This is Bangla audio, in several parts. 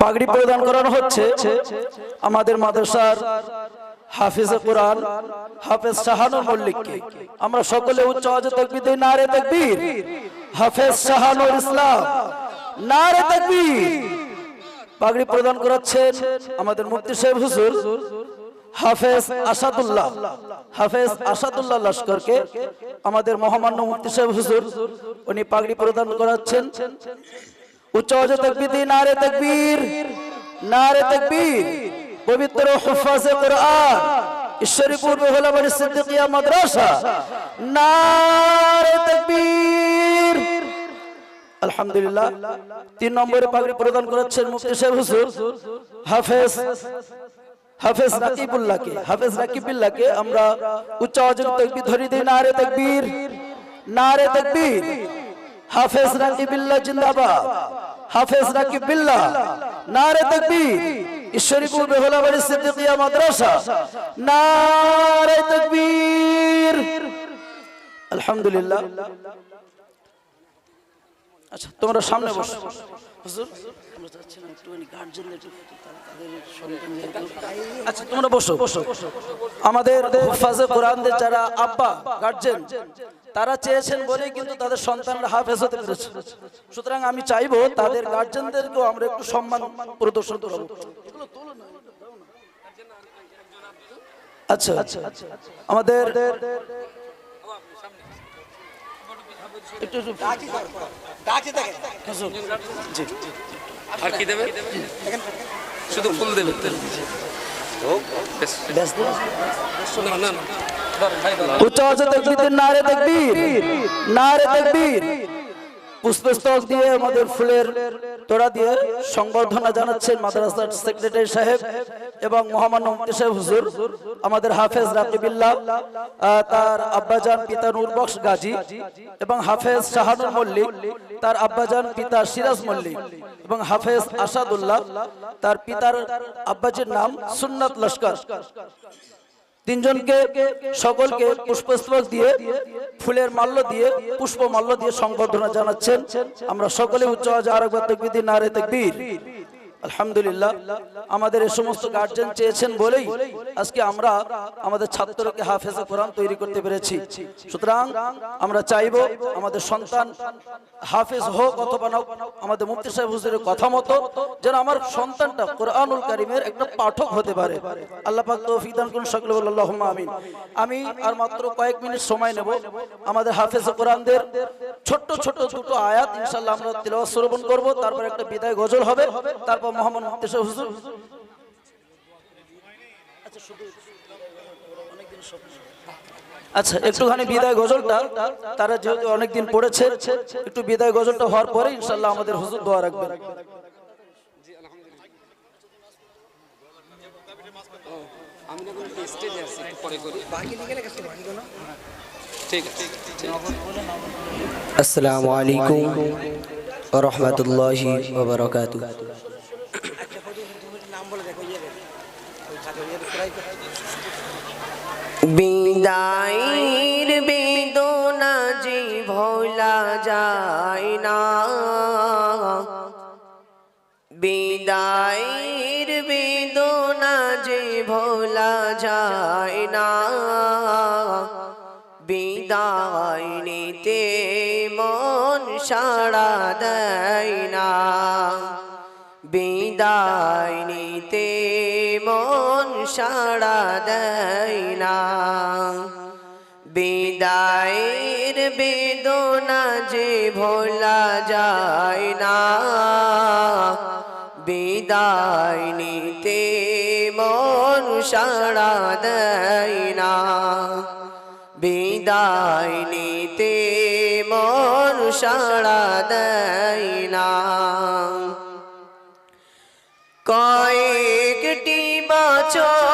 পাগড়ি প্রদান করানো হচ্ছে আমাদের মাদ্রাসার হাফিজে কোরআন, হাফেজ শাহানুর মল্লিককে। আমরা সকলে উচ্চ আওয়াজে তাকবীর দেই, নারে তাকবীর। হাফেজ শাহানুর ইসলাম, নারে তাকবীর। পাগড়ি প্রদান করাচ্ছেন আমাদের মুফতি সাহেব হুজুর হাফেজ আসাদুল্লাহ। হাফেজ আসাদুল্লাহ লস্করকে আমাদের মহামান্য মুফতি সাহেব হুজুর, উনি পাগড়ি প্রদান করাচ্ছেন। উচ্চ দিন নারে তাকবীর নারে তাকবীর। পবিত্র হুফাজে কোরআন সিদ্দিকিয়া মাদ্রাসা। নারে আলহামদুলিল্লাহ, তিন নম্বরে পাগড়ি প্রদান করেছেন মুফতি সাহেব হুজুর, হাফেজ হাফেজ রাকিবুল্লাহকে হাফেজ রাকিবুল্লাহকে আমরা উচ্চ আওয়াজে তাকবীর ধরি দিই, নারে তাকবীর নারে তাকবীর। হাফেজ রাকিবুল্লাহ জিন্দাবাদ। হাফেজ রাকিবুল্লাহ, নারে তাকবীর। ঈশ্বরীপুর বেহলাবাড়ি সিদ্দিকিয়া মাদ্রাসা। নারে তাকবীর। আলহামদুলিল্লাহ। আচ্ছা তোমরা সামনে বসো। হুজুর একটুখানি গার্জেনদের একটু আচ্ছা তোমরা বসো বসো। আমাদের হুফাজে কোরআনদের যারা আব্বা গার্জেন তারা চেয়েছেন বলেই কিন্তু তাদের সন্তানরা হাফেজ হতে পেরেছে। সুতরাং আমি চাইব তাদের গার্জেনদেরকেও আমরা একটু সম্মান প্রদর্শন করব। আচ্ছা আচ্ছা আমাদের একটু জি। আর কি দেবে? শুধু ফুল দেবে। না না। উচ্চ নারে দেখবি। নারে তাকবীর পুষ্পস্তক দিয়ে আমাদের ফুলের তোড়া দিয়ে সংবর্ধনা জানাচ্ছেন মাদ্রাসার সেক্রেটারি সাহেব এবং মহামান্য মুফতি সাহেব হুজুর, আমাদের হাফেজ রাকিবিল্লাহ তার আব্বাজান পিতা নূরবক্স গাজী এবং হাফেজ শাহানুর মল্লিক, তার আব্বাজান পিতা সিরাজ মল্লিক এবং হাফেজ আসাদুল্লাহ, তার পিতার আব্বাজির নাম সুন্নাত লস্কর। তিনজনকে সকলকে পুষ্পস্তবক দিয়ে, ফুলের মাল্য দিয়ে পুষ্প মাল্য দিয়ে সংবর্ধনা জানাচ্ছেন। আমরা সকলে উচ্চ আজ আরেকবার তাকবীর নারে তাকবীর। আলহামদুলিল্লাহ, আমাদের এই সমস্ত গার্জেন চেয়েছেন বলেই আজকে আমরা আমাদের ছাত্রকে হাফেজে কোরআন তৈরি করতে পেরেছি। সুতরাং আমরা চাইব আমাদের সন্তান হাফেজ হোক অথবা না আমাদের মুফতি সাহেব হুজুরের কথা মতো যেন আমার সন্তানটা কোরআনুল কারিমের একটা পাঠক হতে পারে। আল্লাহ পাক তৌফিক দান করুন সকলে আল্লাহুম্মা আমিন। আমি আর মাত্র কয়েক মিনিট সময় নেব আমাদের হাফেজ কোরআনদের ছোট্ট ছোট দুটো আয়াত, ইনশাআল্লাহ আমরা তিলাওয়াত শ্রবণ করব, তারপর একটা বিদায় গজল হবে, তারপর মোহাম্মদ মুফতি হুজুর? আচ্ছা আচ্ছা একটুখানি বিদায় গজলটা তারা যেহেতু অনেকদিন পড়েছে একটু বিদায় গজলটা হওয়ার পরে ইনশাল্লাহ আমাদের হুজুর দোয়া রাখবেন। আমি না কোনো স্টেজে আছি একটু পরে করি। ঠিক আছে ঠিক আছে। আসসালামু আলাইকুম রহমতুল্লাহি বিদায়ের বেদনা যে ভোলা যায় না। বিদায়ের বেদনা যে ভোলা যায় না। বিদায় নিতে মন সাড়া দেয় না। বিদায় নিতে মন সাড়া দেয় ভোলা যায় না। বিদায় নিতে মন সাড়া দেয় না। বিদায় নিতে মন সাড়া দেয় না। কয়েকটি বছর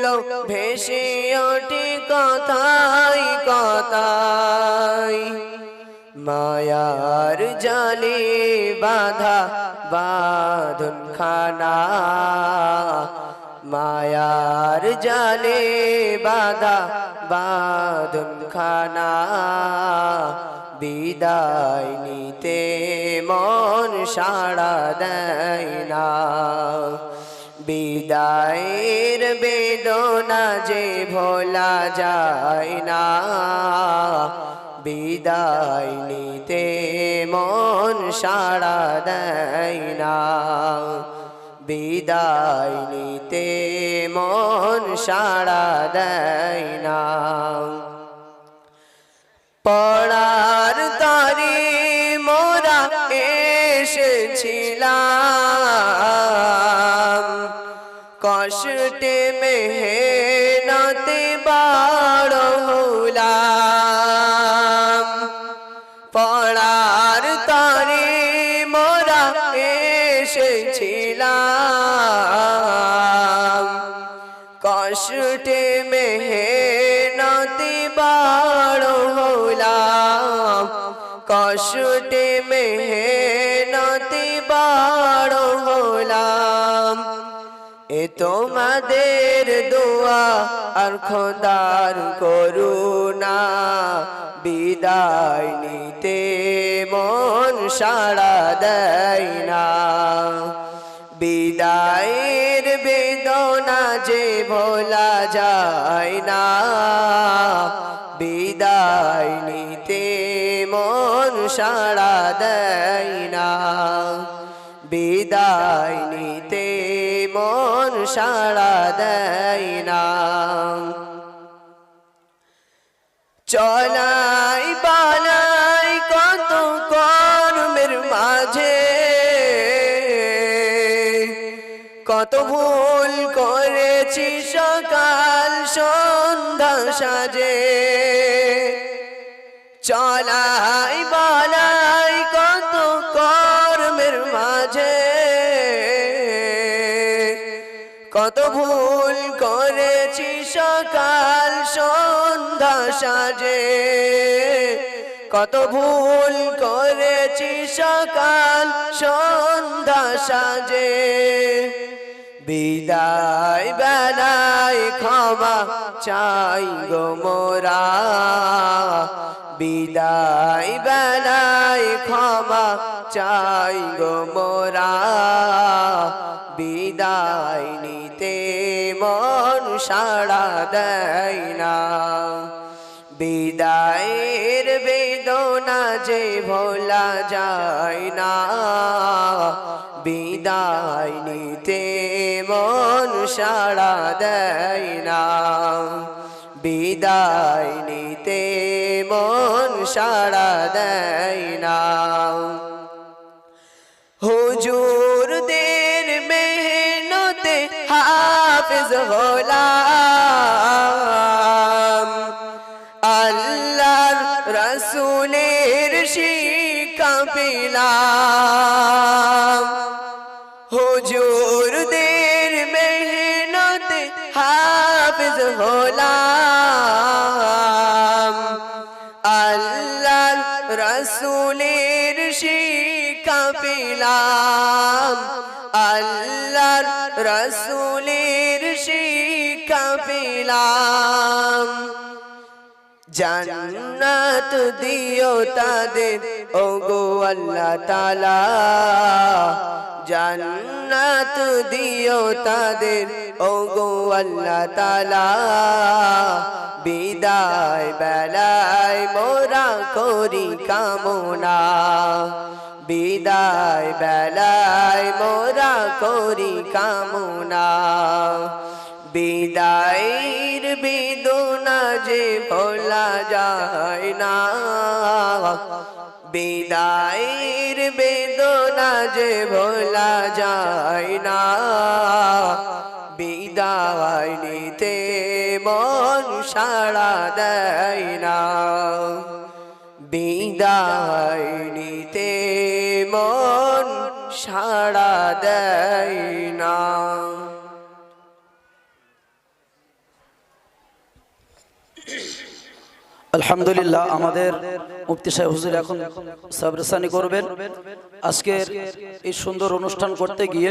স্মৃতিগুলো ভেসে ওঠে কথাই কথাই। মায়ার জালে বাধা বাঁধন খানা মায়ার জালে বাধা বাঁধন খানা বিদায় নিতে মন সাড়া দেয় না। বিদায়ের বেদনা যে ভোলা যায় না। বিদায় নিতে মন সাড়া দেয় না। বিদায় নিতে মন সাড়া দেয় না। পড়ার কষ্টে মেহনতে বাড় হলাম। পড়ার তারি মোরা এসেছিলাম। কষ্টে মেহনতি বাড় হলাম। কষ্টে মেহনতি এ তোমাদের দোয়া আর খোদার করুণা। বিদায় নিতে মন সাড়া দেয় না। বিদায়ের বেদনা যে ভোলা যায় না। বিদায় নিতে মন সাড়া দেয় না। বিদায় নিতে মন সাড়া দেয় না। চলাই বালাই কত কর্মের মাঝে, কত ভুল করেছি সকাল সন্ধ্যা সাজে। চলাই কত ভুল করেছি সকাল সন্ধ্যা সাজে, কত ভুল করেছি সকাল সন্ধ্যা সাজে। বিদায় বেলায় ক্ষমা চাই গো মোরা, বিদায় বেলায় ক্ষমা চাই গো মোরা। সাড়া দেয় না বিদায়ের বেদনা যে ভোলা যায় না বিদায় নিতে মন সাড়া দেয় না বিদায় নিতে মন সাড়া দেয় না হাফিজ হলাম আল্লাহর রসুলের শিক্ষা পেলাম। হুজুরদের মেহনতে হাফিজ হলাম আল্লাহ রসুলের শিক্ষা পেলাম। আল্লাহর রসুলের পেলাম জান্নাত দিও তাদের ও গো আল্লাহ তালা জান্নাত দিও তাদের ও গো আল্লাহ তালা বিদায় বেলায় মোরা করি কামনা। বিদায় বেলায় মোরা করি কামনা। বিদায়ের বেদনা যে ভোলা যায় না। বিদায়ের বেদনা যে ভোলা যায় না। বিদায় নিতে মন সাড়া দেয় না। বিদায় আলহামদুলিল্লাহ আমাদের মুফতি সাহেব হুজুর এখন সাবরেসানি করবেন। আজকের এই সুন্দর অনুষ্ঠান করতে গিয়ে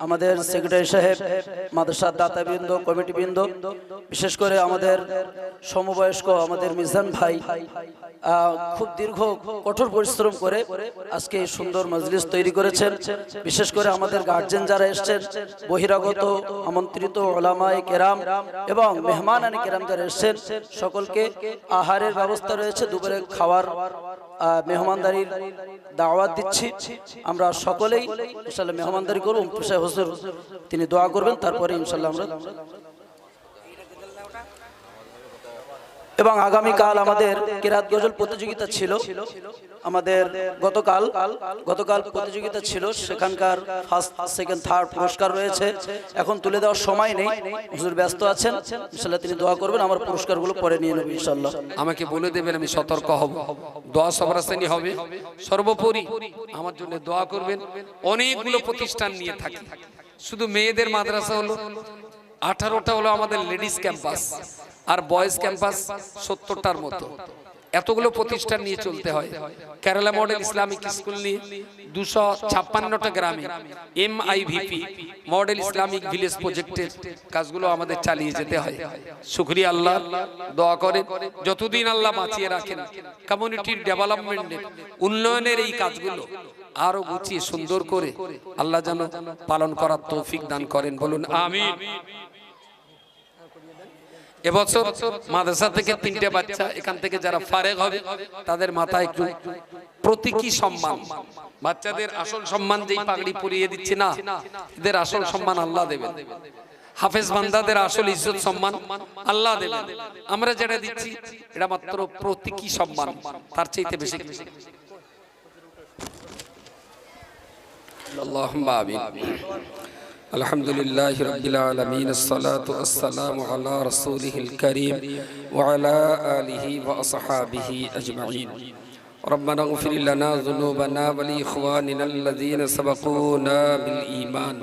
আমাদের সেক্রেটারি সাহেব মাদ্রাসার দাতাবৃন্দ কমিটিবৃন্দ বিশেষ করে আমাদের সমবয়স্ক আমাদের মিজান ভাই আহ, খুব দীর্ঘ কঠোর পরিশ্রম করে আজকে এই সুন্দর মজলিস তৈরি করেছেন। বিশেষ করে আমাদের গার্জেন যারা এসছেন বহিরাগত আমন্ত্রিত ওলামাই কেরাম এবং মেহমান আনি কেরাম যারা এসছেন সকলকে আহারের ব্যবস্থা রয়েছে দুপুরে খাওয়ার মেহমানদারির দাওয়াত দিচ্ছি। আমরা সকলেই ইনশাল্লাহ মেহমানদারি করব। হুজুর, তিনি দোয়া করবেন, তারপরে ইনশাল্লাহ আমরা এবং আগামীকাল আমাদের কেরাত গজল প্রতিযোগিতা ছিল। আমাদের গতকাল গতকাল প্রতিযোগিতা ছিল। সেখানকার ফার্স্ট সেকেন্ড থার্ড পুরস্কার রয়েছে। এখন তুলে দেওয়ার সময় নেই। হুজুর ব্যস্ত আছেন। ইনশাল্লাহ তিনি দোয়া করবেন। আমার পুরস্কারগুলো পরে নিয়ে নেব ইনশাল্লাহ আমাকে বলে দেবেন, আমি সতর্ক হব। দোয়া সবরাসানি হবে। সর্বোপরি আমার জন্য দোয়া করবেন। অনেকগুলো প্রতিষ্ঠান নিয়ে থাকি। শুধু মেয়েদের মাদ্রাসা হলো, আঠারোটা হলো আমাদের লেডিস ক্যাম্পাস আর বয়েজ ক্যাম্পাস সত্তরটার মতো। এতগুলো প্রতিষ্ঠান নিয়ে চলতে হয়। কেরালা মডেল ইসলামিক স্কুল নিয়ে দুশো ছাপ্পান্নটা গ্রামে M IVP model Islamic village প্রজেক্টের কাজগুলো আমাদের চালিয়ে যেতে হয়। শুক্রিয়া আল্লাহ, দোয়া করে যতদিন আল্লাহ বাঁচিয়ে রাখেন কমিউনিটির ডেভেলপমেন্টের উন্নয়নের এই কাজগুলো আরও গুছিয়ে সুন্দর করে আল্লাহ যেন পালন করার তৌফিক দান করেন বলুন, আমিন। এবছর মাদ্রাসা থেকে তিনটে বাচ্চা, এখান থেকে যারা ফারেক হবে, তাদের মাথায় একটু প্রতীকী সম্মান। বাচ্চাদের আসল সম্মান যেই পাগড়ি পরিয়ে দিচ্ছে না, এদের আসল সম্মান আল্লাহ দেবেন। হাফেজ বান্দাদের আসল ইজ্জত সম্মান আল্লাহ দেবেন। আমরা যেটা দিচ্ছি, এটা মাত্র প্রতীকী সম্মান, তার চাইতে বেশি আল্লাহ الحمد لله رب العالمين الصلاة والسلام على رسوله الكريم وعلى آله وأصحابه أجمعين. ربنا اغفر لنا ذنوبنا ولإخواننا الذين سبقونا بالإيمان.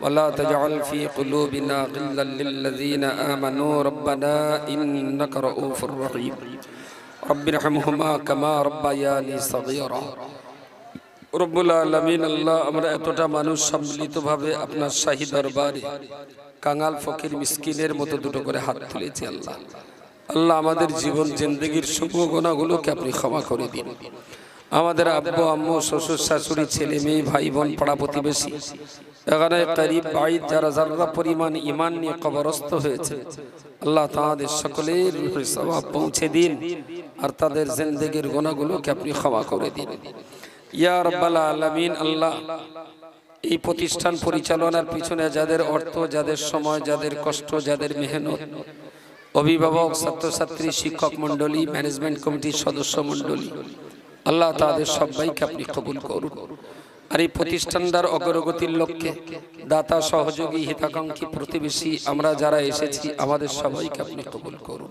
ولا تجعل في قلوبنا غلا للذين آمنوا. ربنا إنك رؤوف رحيم. رب ارحمهما كما ربياني صغيرا. রব্বুল আলমিন, আল্লাহ আমরা এতটা মানুষ সম্মিলিতভাবে আপনার শাহী দরবারে কাঙাল ফকির মিসকিনের মতো দুটো করে হাত তুলেছি আল্লাহ। আল্লাহ আমাদের জীবন, জিন্দগির শুভ গোনাগুলোকে আপনি ক্ষমা করে দিন। আমাদের আব্বু, আম্মু, শ্বশুর, শাশুড়ি, ছেলে মেয়ে, ভাই বোন, পাড়া প্রতিবেশী, এখানে করিব বাইদ যারা যারা পরিমাণ ইমান নিয়ে কবরস্থ হয়েছে, আল্লাহ তাদের সকলের পৌঁছে দিন আর তাদের জিন্দগির গোনাগুলোকে আপনি ক্ষমা করে দিন। ইয়া রব্বাল আলামিন, আল্লাহ, এই প্রতিষ্ঠান পরিচালনার পিছনে যাদের অর্থ, যাদের সময়, যাদের কষ্ট, যাদের মেহনত, অভিভাবক, ছাত্রছাত্রী, শিক্ষক মণ্ডলী ম্যানেজমেন্ট কমিটির সদস্য মণ্ডলী, আল্লাহ তাদের সবাইকে আপনি কবুল করুন। আর এই প্রতিষ্ঠানটার অগ্রগতির লক্ষ্যে দাতা, সহযোগী, হিতাকাঙ্ক্ষী প্রতিবেশী আমরা যারা এসেছি, আমাদের সবাইকে আপনি কবুল করুন।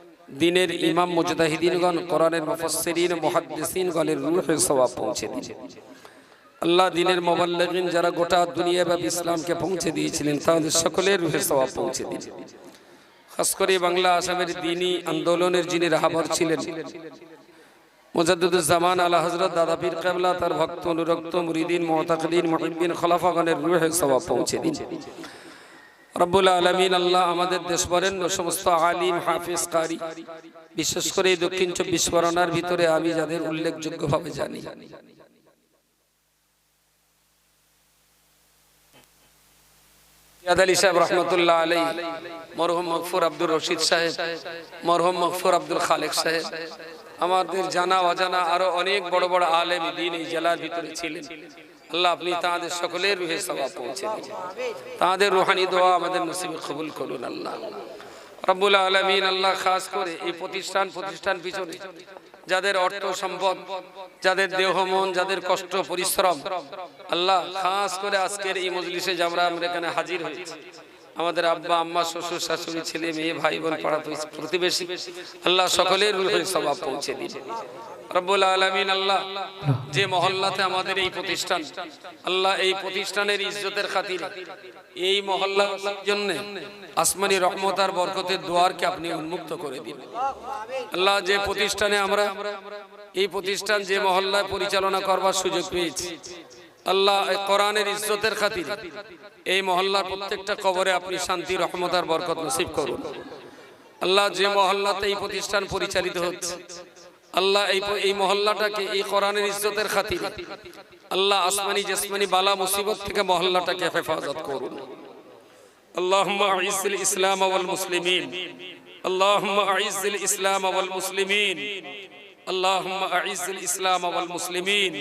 দিনের ইমাম মুজতাহিদিনগণ, কোরআনের মুফাসসিরিন মুহাদ্দিসিন গণের রূহে সওয়াব পৌঁছে দিয়েছে আল্লাহ দিনের মোবাল্লিগিন যারা গোটা দুনিয়া বা ইসলামকে পৌঁছে দিয়েছিলেন, তাদের সকলের রূহে সওয়াব পৌঁছে দিয়েছে খাস করে বাংলা আসামের দিনী আন্দোলনের যিনি রাহাবর ছিলেন মুজাদ্দুজ্জামান আলা হযরত দাদা পীর কেবলা, তার ভক্ত, অনুরক্ত, মুরিদিন, মুতাকিদিন, মুহিব্বিন, খলাফাগণের রূহে সওয়াব পৌঁছে দিয়েছে রব্বুল আলমিন আল্লাহ আমাদের দেশ বরেণ্য সমস্ত আলিম, হাফিজ, কারি, বিশেষ করে দক্ষিণ চব্বিশ পরগনার ভিতরে আমি যাদের জানি। আব্দুল খালেক সাহেব, আমাদের জানা অজানা আরও অনেক বড় বড় আলেম দিন এই জেলার ভিতরে ছিলেন। আল্লাহ আপনি তাদের সকলের রুহে সবাব পৌঁছে দিন। তাদের রুহানি দোয়া আমাদের নসিবে কবুল করুন আল্লাহ। রব্বুল আলমিন আল্লাহ খাস করে এই প্রতিষ্ঠান প্রতিষ্ঠান পিছনে যাদের অর্থ সম্পদ, যাদের দেহ মন, যাদের কষ্ট, পরিশ্রম, আল্লাহ খাস করে আজকের এই মজলিসে যে আমরা এখানে হাজির হয়েছি। আমাদের আব্বা, আম্মা, শ্বশুর, শাশুড়ি, ছেলে, মেয়ে, ভাই, বোন পাড়া প্রতিবেশী, আল্লাহ সকলের রুহে সবাব পৌঁছে দিন। রব্বুল আলমিন আল্লাহ, যে মহল্লাতে আমাদের এই প্রতিষ্ঠান, আল্লাহ এই প্রতিষ্ঠানের ইজ্জতের খাতির এই মহল্লার জন্য আসমানি রহমত আর বরকতের দুয়ারকে আপনি উন্মুক্ত করে দিন। আল্লাহ যে প্রতিষ্ঠানে আমরা, এই প্রতিষ্ঠান যে মহল্লায় পরিচালনা করবার সুযোগ পেয়েছি, আল্লাহ কোরআনের ইজ্জতের খাতির এই মহল্লার প্রত্যেকটা কবরে আপনি শান্তি, রহমত আর বরকত নসিব করুন। আল্লাহ যে মহল্লাতে এই প্রতিষ্ঠান পরিচালিত হচ্ছে আল্লাহ এই এই মহল্লাটাকে এই কোরআনের ইজ্জতের খাতির আল্লাহ আসমানি জসমানি বালা মুসিবত থেকে মহল্লাটাকে হেফাজত করুন اللهم أعز الإسلام والمسلمين اللهم أعز الإسلام والمسلمين اللهم أعز الإسلام والمسلمين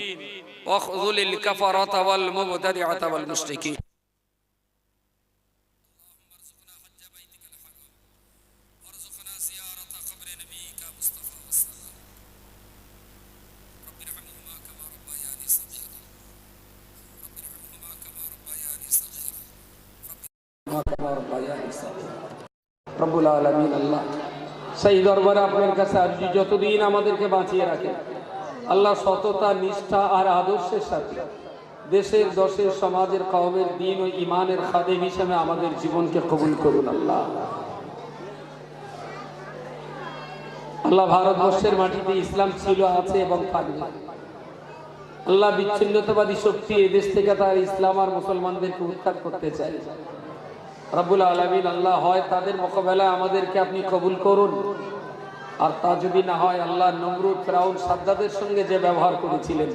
واخذل الكفرة والمبتدعة والمشركين যতদিন আমাদেরকে বাঁচিয়ে আল্লাহ সততা, নিষ্ঠা আর আদর্শের সাথে দেশের, দশের, সমাজের দিন ও ইমানের হিসেবে আমাদের জীবনকে কবুল করুন আল্লাহ। আল্লাহ ভারতবর্ষের মাটিতে ইসলাম ছিল, আছে এবং থাকবে। আল্লাহ বিচ্ছিন্নতাবাদী শক্তি এদেশ থেকে তার ইসলাম আর মুসলমানদেরকে উৎখাত করতে চায়। রাব্বুল আলমিন আল্লাহ হয় তাদের মোকাবেলায় আমাদেরকে আপনি কবুল করুন। আর তা যদি না হয়, আল্লাহ নমরুদ, ফেরাউন সাদ্দাদের সঙ্গে যে ব্যবহার করেছিলেন,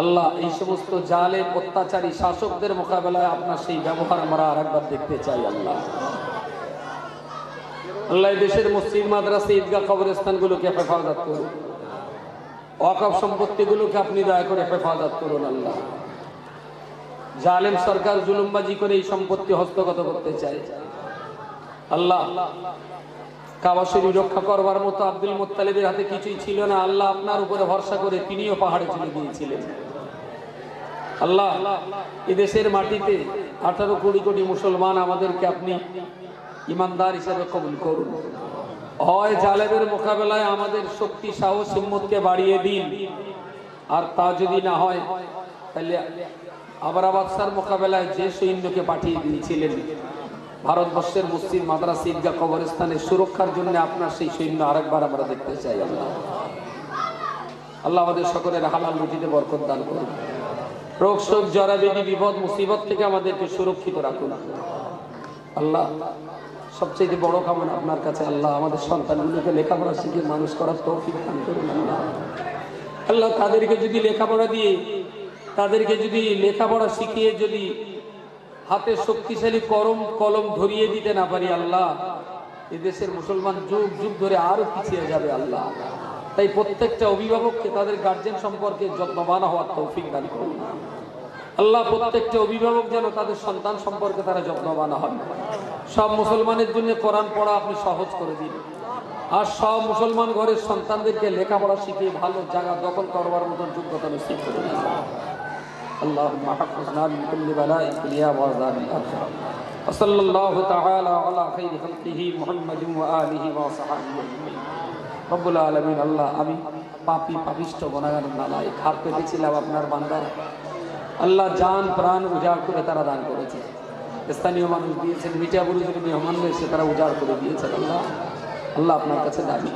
আল্লাহ এই সমস্ত জালে অত্যাচারী শাসকদের মোকাবেলায় আপনার সেই ব্যবহার আমরা আর একবার দেখতে চাই, আল্লাহ। আল্লাহ দেশের মসজিদ মাদ্রাসা ঈদগাহ কবরস্থানগুলোকে হেফাজত করুন। ওয়াকফ সম্পত্তিগুলোকে আপনি দয়া করে হেফাজত করুন, আল্লাহ। জালেম সরকার জুলুমবাজি করে এই সম্পত্তি হস্তগত করতে চায়। আল্লাহ, কাবা শরীফ রক্ষা করবার মতো আব্দুল মোত্তালিবের হাতে কিছুই ছিল না। আল্লাহ আপনার উপরে ভরসা করে তিনিও পাহাড়ে চলে গিয়েছিলেন। আল্লাহ, এদেশের মাটিতে আঠারো কোটি কোটি মুসলমান আমাদেরকে আপনি ইমানদার হিসেবে কবুল করুন। হয় জালেবের মোকাবেলায় আমাদের শক্তি, সাহস, হিম্মতকে বাড়িয়ে দিন। আর তা যদি না হয়, তাহলে আবার আবাদশার মোকাবেলায় যে সৈন্যকে পাঠিয়ে দিয়েছিলেন, ভারতবর্ষের মসজিদ মাদ্রাসা ঈদগাহ কবরস্থানের সুরক্ষার জন্য আপনার সেই সৈন্য আরেকবার আমরা দেখতে চাই আল্লাহ। আল্লাহ আমাদের সকলের হালাল রুটিতে বরকত দান করুন। রোগ, শোক জরাবেদি বিপদ, মুসিবত থেকে আমাদেরকে সুরক্ষিত রাখুন। আল্লাহ সবচেয়ে বড় কামনা আপনার কাছে আল্লাহ, আমাদের সন্তানগুলোকে লেখাপড়া শিখে মানুষ করার তৌফিক দান করুন আল্লাহ। আল্লাহ তাদেরকে যদি লেখাপড়া দিয়ে তাদেরকে যদি লেখাপড়া শিখিয়ে যদি হাতে শক্তিশালী করম কলম ধরিয়ে দিতে না পারি আল্লাহ, এদেশের মুসলমান যুগ যুগ ধরে আরও পিছিয়ে যাবে আল্লাহ। তাই প্রত্যেকটা অভিভাবককে তাদের গার্জেন সম্পর্কে যত্নবান হওয়ার তৌফিক দান করুন। আল্লাহ প্রত্যেকটা অভিভাবক যেন তাদের সন্তান সম্পর্কে তারা যত্নবান হন সব মুসলমানের জন্য কোরআন পড়া আপনি সহজ করে দিন। আর সব মুসলমান ঘরের সন্তানদেরকে লেখাপড়া শিখিয়ে ভালো জায়গা দখল করবার মতন যোগ্যতা নসিব করে দিন اللهم حفظنا من كل بلاء الدنيا وعذاب الآخرة وصلى الله تعالى على خير خلقه محمد وآله وصحبه أجمعين রব্বুল আলমিন আল্লাহ আমি পাপি পাপিষ্ট গুণাগার নালায় হাত পেতেছিলাম আপনার বান্দার আল্লাহ জান প্রাণ উজাড় করে তারা দান করেছে স্থানীয় মানুষ দিয়েছেন মিঠাপুরি যদি মেহমান রয়েছে তারা উজাড় করে দিয়েছেন আল্লাহ আল্লাহ আপনার কাছে দাবি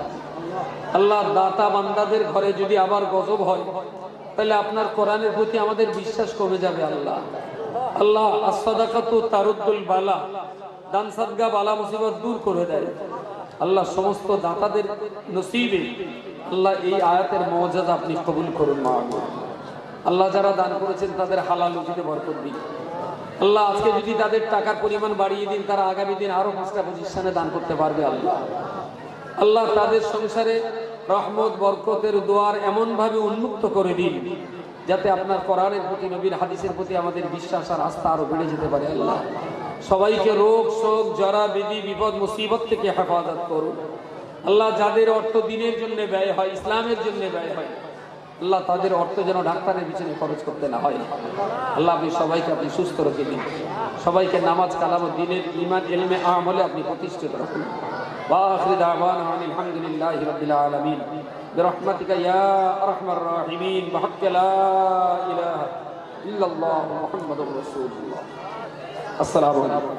আল্লাহ দাতা বান্দাদের ঘরে যদি আবার গজব হয় তাহলে আপনার কোরআনের প্রতি আমাদের বিশ্বাস কমে যাবে আল্লাহ। আল্লাহ আসাদাকাতু তারুদ্দুল বালা, দান সাদগা বালা মুসিবত দূর করে দেয়। আল্লাহ, সমস্ত দাতাদের নসিবে আল্লাহ এই আয়াতের মজাদ আপনি কবুল করুন, মা। আল্লাহ, যারা দান করেছেন তাদের হালাল উচিতে বরকত দিন। আল্লাহ, আজকে যদি তাদের টাকার পরিমাণ বাড়িয়ে দিন, তারা আগামী দিন আরও পাঁচটা প্রতিষ্ঠানে দান করতে পারবে আল্লাহ। আল্লাহ তাদের সংসারে রহমত, বরকতের দোয়ার এমনভাবে উন্মুক্ত করে দিন, যাতে আপনার কোরআনের প্রতি, নবীর হাদিসের প্রতি আমাদের বিশ্বাস আর আস্থা আরও বেড়ে যেতে পারে আল্লাহ। সবাইকে রোগ, শোক, জরা বেদি বিপদ, মুসিবত থেকে হেফাজত করুন। আল্লাহ যাদের অর্থ দিনের জন্য ব্যয় হয়, ইসলামের জন্য ব্যয় হয়, আল্লাহ তাদের অর্থ যেন ডাক্তারের পিছনে খরচ করতে না হয়। আল্লাহ আপনি সবাইকে আপনি সুস্থ রেখে দিন। সবাইকে নামাজ কালাম দিনের ইমান, এলমে, আমলে আপনি প্রতিষ্ঠিত রাখুন। وآخر دعوانا عن الحمد لله رب العالمين. برحمتك يا أرحم الراحمين. بحق لا إله إلا الله محمد رسول الله. السلام عليكم.